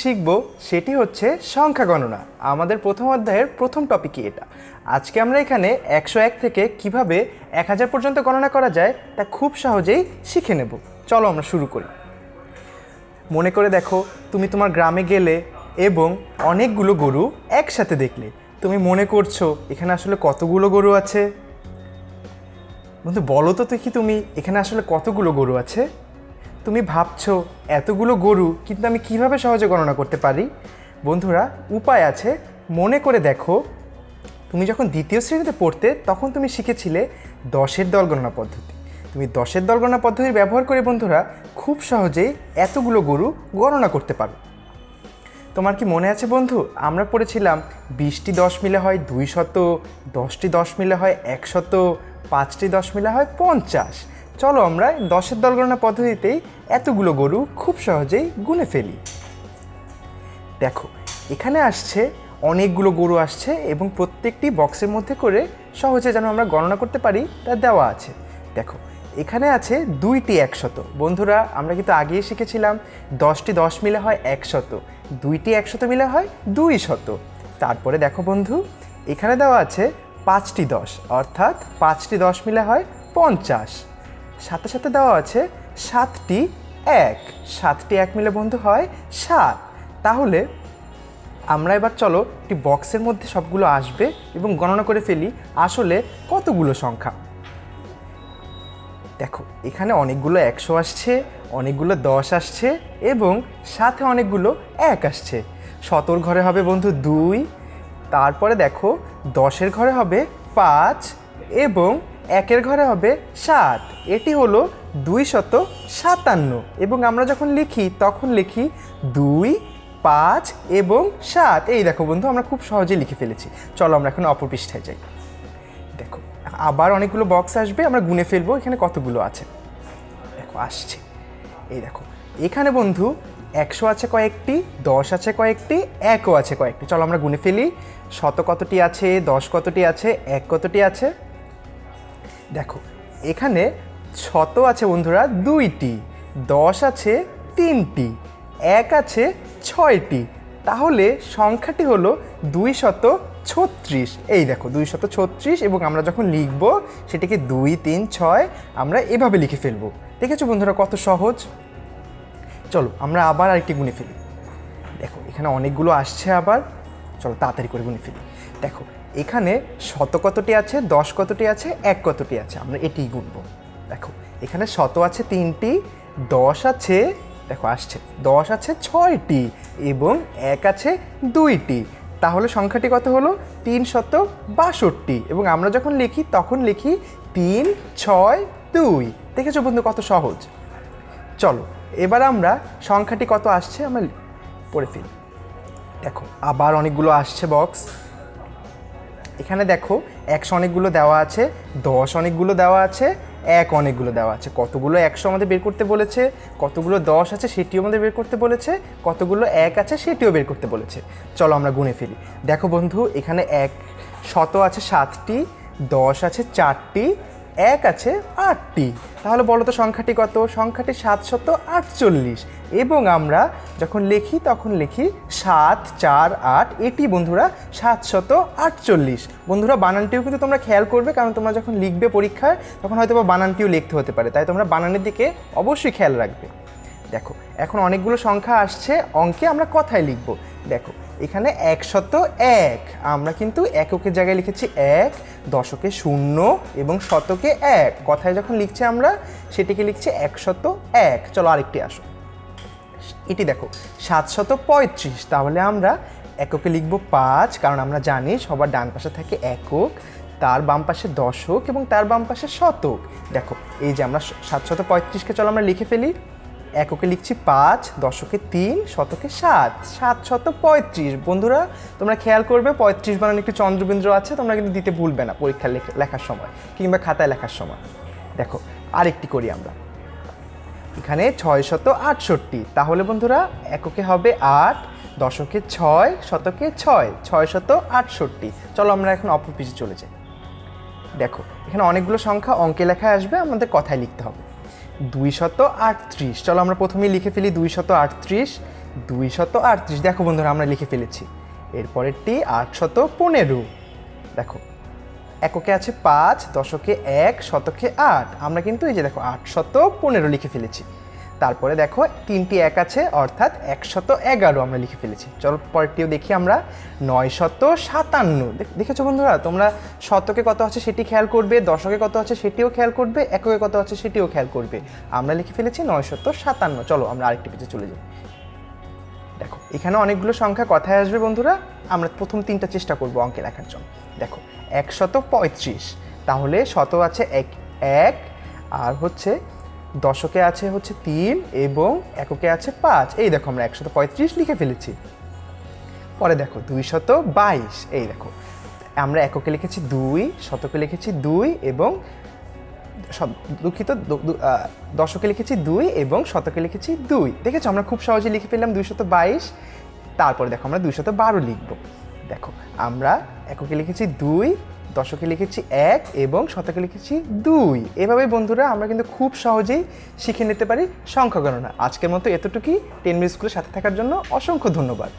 শিখব সেটি হচ্ছে সংখ্যা গণনা। আমাদের প্রথম অধ্যায়ের প্রথম টপিকই এটা? আজকে আমরা এখানে একশো এক থেকে কীভাবে এক হাজার পর্যন্ত গণনা করা যায় তা খুব সহজেই শিখে নেব। চলো আমরা শুরু করি। মনে করে দেখো, তুমি তোমার গ্রামে গেলে এবং অনেকগুলো গরু একসাথে দেখলে। তুমি মনে করছ, এখানে আসলে কতগুলো গরু আছে? বন্ধু, বলো তো দেখি তুমি, এখানে আসলে কতগুলো গরু আছে? তুমি ভাবছ এতগুলো গরু, কিন্তু আমি কীভাবে সহজে গণনা করতে পারি? বন্ধুরা, উপায় আছে, মনে করে দেখো। তুমি যখন দ্বিতীয় শ্রেণীতে পড়তে, তখন তুমি শিখেছিলে দশের দল গণনা পদ্ধতি। তুমি দশের দল গণনা পদ্ধতি ব্যবহার করে, বন্ধুরা, খুব সহজেই এতগুলো গরু গণনা করতে পারো। তোমার কি মনে আছে, বন্ধু? আমরা পড়েছিলাম বিশটি দশ মিলে হয় দুই শত, দশটি দশ মিলে হয় একশত পাঁচটি দশ মিলে হয় পঞ্চাশ। চলো আমরা দশের দল গণনা পদ্ধতিতেই এতগুলো গরু খুব সহজেই গুনে ফেলি। দেখো, এখানে আসছে অনেকগুলো গরু আসছে এবং প্রত্যেকটি বক্সের মধ্যে করে সহজে যেন আমরা গণনা করতে পারি, তা দেওয়া আছে। দেখো, এখানে আছে দুইটি একশত। বন্ধুরা, আমরা কিন্তু আগেই শিখেছিলাম, দশটি দশ মিলে হয় একশত। দুইটি একশত মিলে হয় দুই শত তারপরে দেখো বন্ধু, এখানে দেওয়া আছে পাঁচটি দশ, অর্থাৎ পাঁচটি দশ মিলে হয় পঞ্চাশ। সাথে সাথে দেওয়া আছে সাতটি এক। সাতটি এক মিলে বন্ধু হয় সাত। তাহলে আমরা এবার চলো একটি বক্সের মধ্যে সবগুলো আসবে এবং গণনা করে ফেলি আসলে কতগুলো সংখ্যা। দেখো, এখানে অনেকগুলো একশো আসছে, অনেকগুলো দশ আসছে এবং সাথে অনেকগুলো এক আসছে। শতর ঘরে হবে বন্ধু দুই, তারপরে দেখো দশের ঘরে হবে পাঁচ এবং একের ঘরে হবে সাত। এটি হলো দুই শত সাতান্ন। এবং আমরা যখন লিখি, তখন লিখি দুই, পাঁচ এবং সাত। এই দেখো বন্ধু, আমরা খুব সহজেই লিখে ফেলেছি। চলো আমরা এখন অপর পৃষ্ঠায় যাই। দেখো, আবার অনেকগুলো বক্স আসবে, আমরা গুনে ফেলব, এখানে কতগুলো আছে? দেখো, আসছে। এই দেখো, এখানে বন্ধু একশো আছে কয়েকটি, দশ আছে কয়েকটি, একও আছে কয়েকটি। চলো আমরা গুনে ফেলি। শত কতটি আছে, দশ কতটি আছে, এক কতটি আছে? দেখো, এখানে শত আছে বন্ধুরা দুইটি, দশ আছে তিনটি, এক আছে ছয়টি। তাহলে সংখ্যাটি হলো দুই শত ছত্রিশ। এই দেখো দুই শত ছত্রিশ এবং আমরা যখন লিখব, সেটিকে দুই, তিন, ছয় আমরা এভাবে লিখে ফেলব। দেখেছ বন্ধুরা কত সহজ? চলো, আমরা আবার আরেকটি গুনে ফেলি। দেখো, এখানে অনেকগুলো আসছে আবার। চলো তাড়াতাড়ি করে গুনে ফেলি। দেখো, এখানে শত কতটি আছে? দশ কতটি আছে? এক কতটি আছে? আমরা এটিই গুনব। দেখো, এখানে শত আছে তিনটি, দশ আছে, দেখো আসছে, দশ আছে ছয়টি এবং এক আছে দুইটি। তাহলে সংখ্যাটি কত হলো? তিন শত বাষট্টি। এবং আমরা যখন লিখি, তখন লিখি তিন, ছয়, দুই। দেখেছ বন্ধু কত সহজ? চলো, এবার আমরা সংখ্যাটি কত আসছে? আমরা পড়ে ফেলি। দেখো, আবার অনেকগুলো আসছে বক্স এখানে দেখো, একশো অনেকগুলো দেওয়া আছে, দশ অনেকগুলো দেওয়া আছে, এক অনেকগুলো দেওয়া আছে। কতগুলো একশো আমাদের বের করতে বলেছে? কতগুলো দশ আছে সেটিও আমাদের বের করতে বলেছে, কতগুলো এক আছে সেটিও বের করতে বলেছে। চলো আমরা গুনে ফেলি। দেখো বন্ধু, এখানে এক শত আছে সাতটি, দশ আছে চারটি, এক আছে আটটি। তাহলে বলো তো সংখ্যাটি কত? সংখ্যাটি সাতশত আটচল্লিশ। এবং আমরা যখন লিখি, তখন লিখি সাত, চার, আট। এটি বন্ধুরা সাতশত আটচল্লিশ। বন্ধুরা, বানানটিও কিন্তু তোমরা খেয়াল করবে, কারণ তোমরা যখন লিখবে পরীক্ষায়, তখন হয়তো বা বানানটিও লিখতে হতে পারে। তাই তোমরা বানানের দিকে অবশ্যই খেয়াল রাখবে। দেখো, এখন অনেকগুলো সংখ্যা আসছে, অঙ্কে আমরা কথায় লিখব। দেখো এখানে একশত এক। আমরা কিন্তু এককের জায়গায় লিখেছি এক, দশকে শূন্য এবং শতকে এক। কথায় যখন লিখছি আমরা, সেটিকে লিখছি একশত এক। চলো আরেকটি আসো। এটি দেখো সাতশত পঁয়ত্রিশ। তাহলে আমরা এককে লিখব পাঁচ, কারণ আমরা জানি সবার ডান পাশে থাকে একক, তার বাম পাশে দশক এবং তার বাম পাশে শতক। দেখো, এই যে আমরা সাতশত পঁয়ত্রিশকে চলো আমরা লিখে ফেলি। এককে লিখছি পাঁচ, দশকে তিন, শতকে সাত সাত শত পঁয়ত্রিশ। বন্ধুরা, তোমরা খেয়াল করবে, পঁয়ত্রিশ বানান একটি চন্দ্রবিন্দু আছে, তোমরা কিন্তু দিতে ভুলবে না পরীক্ষা লেখ- লেখার সময়, কিংবা খাতায় লেখার সময়। দেখো, আরেকটি করি আমরা। এখানে ছয় শত আটষট্টি। তাহলে বন্ধুরা, এককে হবে আট, দশকে ছয়, শতকে ছয় ছয় শত আটষট্টি। চলো আমরা এখন অপর পিছে চলে যাই। দেখো, এখানে অনেকগুলো সংখ্যা অঙ্কে লেখায় আসবে, আমাদের কথায় লিখতে হবে। দুই শত আটত্রিশ। চলো আমরা প্রথমেই লিখে ফেলি দুই শত আটত্রিশ দুই শত আটত্রিশ। দেখো বন্ধুরা, আমরা লিখে ফেলেছি। এরপরেরটি আটশত পনেরো। দেখো, এককে আছে পাঁচ, দশকে এক, শতকে আট। আমরা কিন্তু এই যে দেখো, আটশত পনেরো লিখে ফেলেছি। তারপরে দেখো তিনটি এক আছে, অর্থাৎ একশত এগারো আমরা লিখে ফেলেছি। চলো পরেরটিও দেখি আমরা। নয় শত সাতান্ন। দেখ- দেখেছ বন্ধুরা, তোমরা শতকে কত আছে সেটি খেয়াল করবে, দশকে কত আছে সেটিও খেয়াল করবে, এককে কত আছে সেটিও খেয়াল করবে। আমরা লিখে ফেলেছি নয় শত সাতান্ন। চলো আমরা আরেকটি পেজে চলে যাই। দেখো, এখানে অনেকগুলো সংখ্যা কথায় আসবে বন্ধুরা। আমরা প্রথম তিনটা চেষ্টা করব অঙ্কে লেখার জন্য। দেখো, একশত পঁয়ত্রিশ। তাহলে শত আছে এক এক, আর হচ্ছে দশকে আছে হচ্ছে তিন এবং এককে আছে পাঁচ। এই দেখো আমরা একশত পঁয়ত্রিশ লিখে ফেলেছি। পরে দেখো দুই শত বাইশ। এই দেখো, আমরা এককে লিখেছি দুই, শতকে লিখেছি দুই এবং দুঃখিত দশকে লিখেছি দুই এবং শতকে লিখেছি দুই। দেখেছ, আমরা খুব সহজে লিখে ফেললাম দুইশত বাইশ। তারপরে দেখো আমরা দুইশত বারো লিখব। দেখো, আমরা এককে লিখেছি দুই দশকে লিখেছি এক এবং শতকে লিখেছি দুই। এভাবে বন্ধুরা আমরা কিন্তু খুব সহজেই শিখে নিতে পারি সংখ্যা গণনা আজকের মতো এতটুকুই। টেন মিনিট স্কুলের সাথে থাকার জন্য অসংখ্য ধন্যবাদ।